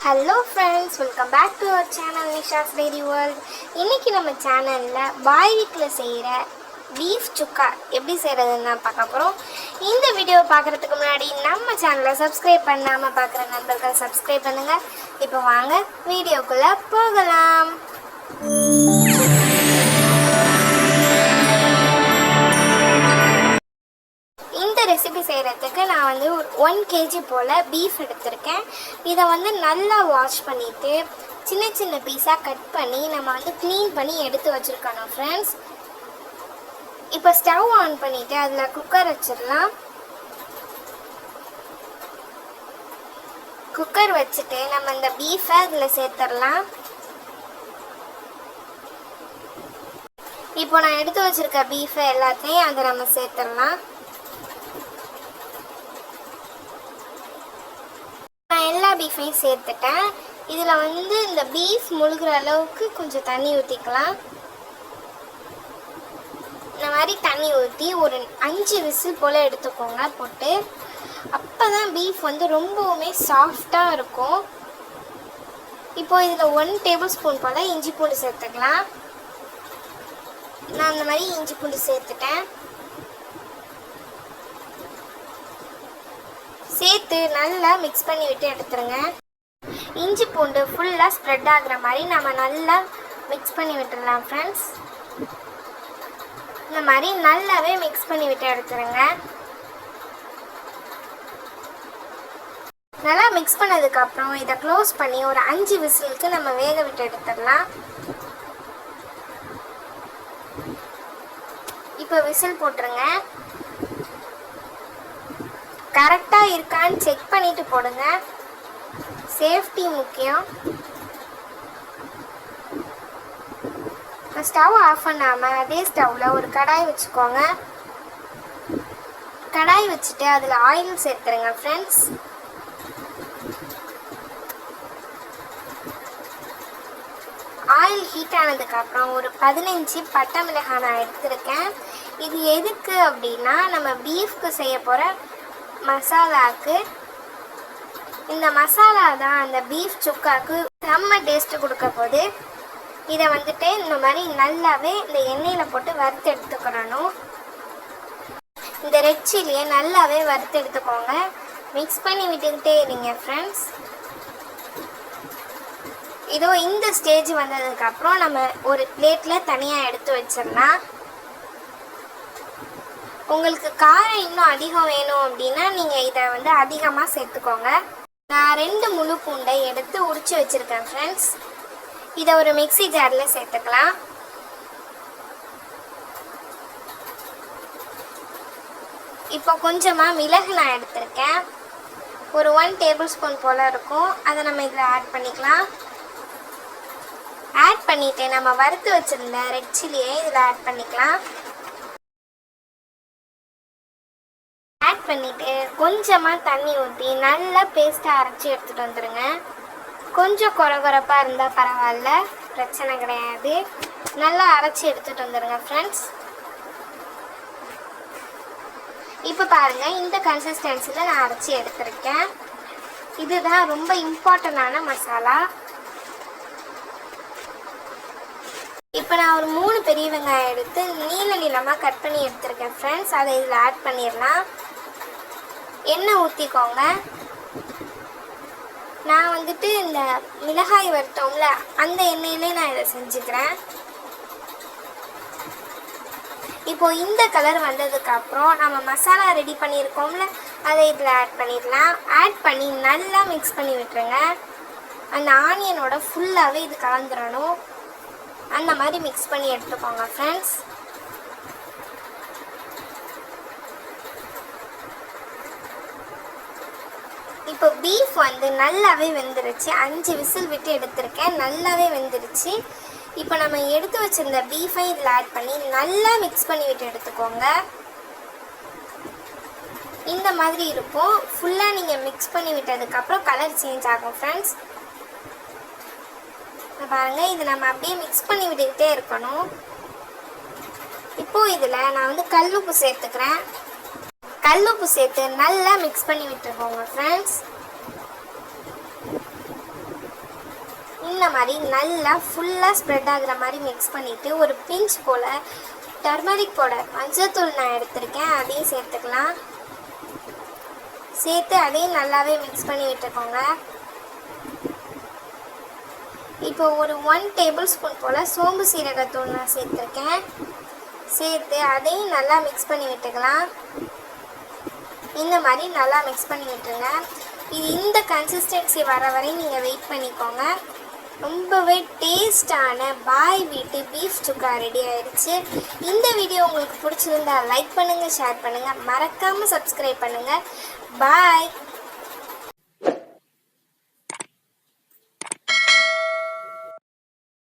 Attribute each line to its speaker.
Speaker 1: Hello friends welcome back to our channel Nisha's diary world இன்றைக்கி நம்ம சேனலில் பாய் வீட்டில் செய்கிற பீஃப் சுக்கா எப்படி செய்கிறதுன்னு தான் பார்க்க போகிறோம் இந்த வீடியோ பார்க்குறதுக்கு முன்னாடி நம்ம சேனலை சப்ஸ்கிரைப் பண்ணாமல் பார்க்குற நண்பர்கள் சப்ஸ்கிரைப் பண்ணுங்கள் இப்போ வாங்க வீடியோக்குள்ளே போகலாம். நான் வந்து ஒரு ஒன் கேஜி போல் பீஃப் எடுத்திருக்கேன். இதை வந்து நல்லா வாஷ் பண்ணிவிட்டு சின்ன சின்ன பீஸாக கட் பண்ணி நம்ம வந்து க்ளீன் பண்ணி எடுத்து வச்சுருக்கணும் ஃப்ரெண்ட்ஸ் இப்போ ஸ்டவ் ஆன் பண்ணிவிட்டு அதில் குக்கர் வச்சிடலாம். குக்கர் வச்சுட்டு நம்ம இந்த பீஃபை அதில் சேர்த்துடலாம். இப்போ நான் எடுத்து வச்சுருக்க பீஃபை எல்லாத்தையும் அதை நம்ம சேர்த்துடலாம் நான் எல்லா பீஃபையும் சேர்த்துட்டேன். இதில் வந்து இந்த பீஃப் முழுகிற அளவுக்கு கொஞ்சம் தண்ணி ஊற்றிக்கலாம் இந்த மாதிரி தண்ணி ஊற்றி ஒரு அஞ்சு விசில் போல் எடுத்துக்கோங்க போட்டு. அப்போ தான் பீஃப் வந்து ரொம்பவுமே சாஃப்டாக இருக்கும். இப்போ இதில் ஒன் டேபிள் ஸ்பூன் போல் இஞ்சி பூண்டு சேர்த்துக்கலாம். நான் அந்த மாதிரி இஞ்சி பூண்டு சேர்த்துட்டேன். சேர்த்து நல்லா மிக்ஸ் பண்ணி விட்டு எடுத்துருங்க. இஞ்சி பூண்டு ஃபுல்லாக ஸ்ப்ரெட் ஆகுற மாதிரி நம்ம நல்லா மிக்ஸ் பண்ணி விட்டுடலாம் ஃப்ரெண்ட்ஸ் இந்த மாதிரி நல்லாவே மிக்ஸ் பண்ணி விட்டு எடுத்துருங்க. நல்லா மிக்ஸ் பண்ணதுக்கப்புறம் இதை க்ளோஸ் பண்ணி ஒரு அஞ்சு விசிலுக்கு நம்ம வேக விட்டு எடுத்துடலாம். இப்போ விசில் போட்டுருங்க. கரெக்டாக இருக்கான்னு செக் பண்ணிட்டு போடுங்க. சேஃப்டி முக்கியம். ஸ்டவ் ஆஃப் பண்ணாமல் அதே ஸ்டவ்வில் ஒரு கடாய் வச்சுக்கோங்க. கடாய் வச்சுட்டு அதில் ஆயில் சேர்த்துருங்க ஃப்ரெண்ட்ஸ் ஆயில் ஹீட் ஆனதுக்கப்புறம் ஒரு பதினஞ்சு பட்டை மிளகாய் நான் எடுத்திருக்கேன். இது எதுக்கு அப்படின்னா நம்ம பீஃப்க்கு செய்ய போகிற மசாலாக்கு. இந்த மசாலா தான் அந்த பீஃப் சுக்காவுக்கு செம்ம டேஸ்ட் கொடுக்க போகுது இதை வந்துட்டு இந்த மாதிரி நல்லாவே இந்த எண்ணெயில் போட்டு வறுத்து எடுத்துக்கிறணும் இந்த ரெட் சில்லியை நல்லாவே வறுத்து எடுத்துக்கோங்க. மிக்ஸ் பண்ணி விட்டுக்கிட்டே இருங்க ஃப்ரெண்ட்ஸ் இதோ இந்த ஸ்டேஜ் வந்ததுக்கப்புறம் நம்ம ஒரு பிளேட்டில் தனியாக எடுத்து வச்சிடலாம். உங்களுக்கு காரம் இன்னும் அதிகம் வேணும் அப்படின்னா நீங்கள் இதை வந்து அதிகமாக சேர்த்துக்கோங்க. நான் ரெண்டு முழு பூண்டை எடுத்து உரிச்சு வச்சுருக்கேன் ஃப்ரெண்ட்ஸ் இதை ஒரு மிக்ஸி ஜாரில் சேர்த்துக்கலாம். இப்போ கொஞ்சமாக மிளகு நான் எடுத்திருக்கேன். ஒரு ஒன் டேபிள் ஸ்பூன் போல் இருக்கும். அதை நம்ம இதில் ஆட் பண்ணிக்கலாம். ஆட் பண்ணிவிட்டு நம்ம வறுத்து வச்சுருந்த ரெட் சில்லியை இதில் ஆட் பண்ணிக்கலாம். பண்ணிவிட்டு கொஞ்சமாக தண்ணி ஊற்றி நல்லா பேஸ்ட்டாக அரைச்சி எடுத்துகிட்டு வந்துடுங்க கொஞ்சம் குறை குறைப்பாக இருந்தால் பரவாயில்ல. பிரச்சனை கிடையாது. நல்லா அரைச்சி எடுத்துகிட்டு வந்துடுங்க ஃப்ரெண்ட்ஸ் இப்போ பாருங்கள் இந்த கன்சிஸ்டன்சியில் நான் அரைச்சி எடுத்திருக்கேன். இதுதான் ரொம்ப இம்பார்ட்டண்டான மசாலா. இப்போ நான் ஒரு மூணு பெரிய வெங்காயம் எடுத்து நீல நீளமாக கட் பண்ணி எடுத்திருக்கேன் ஃப்ரெண்ட்ஸ் அதை இதில் ஆட் பண்ணிடலாம். எண்ணெய் ஊற்றிக்கோங்க நான் வந்துட்டு இந்த மிளகாய் வறுத்தோம்ல அந்த எண்ணெயிலே நான் இதை செஞ்சுக்கிறேன். இப்போ இந்த கலர் வந்ததுக்கப்புறம் நம்ம மசாலா ரெடி பண்ணியிருக்கோம்ல அதை இதில் ஆட் பண்ணிடலாம். ஆட் பண்ணி நல்லா மிக்ஸ் பண்ணி விட்டுருங்க. அந்த ஆனியனோட ஃபுல்லாகவே இது கலந்துடணும் அந்த மாதிரி மிக்ஸ் பண்ணி எடுத்துக்கோங்க ஃப்ரெண்ட்ஸ் இப்போ பீஃப் வந்து நல்லாவே வெந்துருச்சு. அஞ்சு விசில் விட்டு எடுத்திருக்கேன். நல்லாவே வெந்துருச்சு. இப்போ நம்ம எடுத்து வச்சிருந்த பீஃபை இதில் ஆட் பண்ணி நல்லா மிக்ஸ் பண்ணி விட்டு எடுத்துக்கோங்க. இந்த மாதிரி இருக்கும். ஃபுல்லாக நீங்கள் மிக்ஸ் பண்ணி விட்டதுக்கப்புறம் கலர் சேஞ்ச் ஆகும் ஃப்ரெண்ட்ஸ் பாருங்கள் இது நம்ம அப்படியே மிக்ஸ் பண்ணி விட்டுக்கிட்டே இருக்கணும். இப்போது இதில் நான் வந்து கல்லுப்பு சேர்த்துக்கிறேன். கல்லுப்பு சேர்த்து நல்லா மிக்ஸ் பண்ணி விட்டுருக்கோங்க ஃப்ரெண்ட்ஸ் இந்த மாதிரி நல்லா ஃபுல்லாக ஸ்ப்ரெட் ஆகுற மாதிரி மிக்ஸ் பண்ணிவிட்டு ஒரு பிஞ்ச் போல் டர்மரிக் பவுடர் மஞ்சத்தூள் நான் எடுத்திருக்கேன் அதையும் சேர்த்துக்கலாம். சேர்த்து அதையும் நல்லாவே மிக்ஸ் பண்ணி விட்டுக்கோங்க. இப்போ ஒரு ஒன் டேபிள் ஸ்பூன் போல் சோம்பு சீரகத்தூள் நான் சேர்த்துருக்கேன். சேர்த்து அதையும் நல்லா மிக்ஸ் பண்ணி விட்டுக்கலாம். இந்த மாதிரி நல்லா மிக்ஸ் பண்ணி விட்டுருங்க இது இந்த கன்சிஸ்டன்சி வர வரையும் நீங்கள் வெயிட் பண்ணிக்கோங்க. ரொம்பவே டேஸ்டான பாய் வீட்டு பீஃப் சுக்கா ரெடி ஆயிடுச்சு இந்த வீடியோ உங்களுக்கு பிடிச்சிருந்தா லைக் பண்ணுங்கள் ஷேர் பண்ணுங்கள் மறக்காமல் சப்ஸ்கிரைப் பண்ணுங்கள் பாய்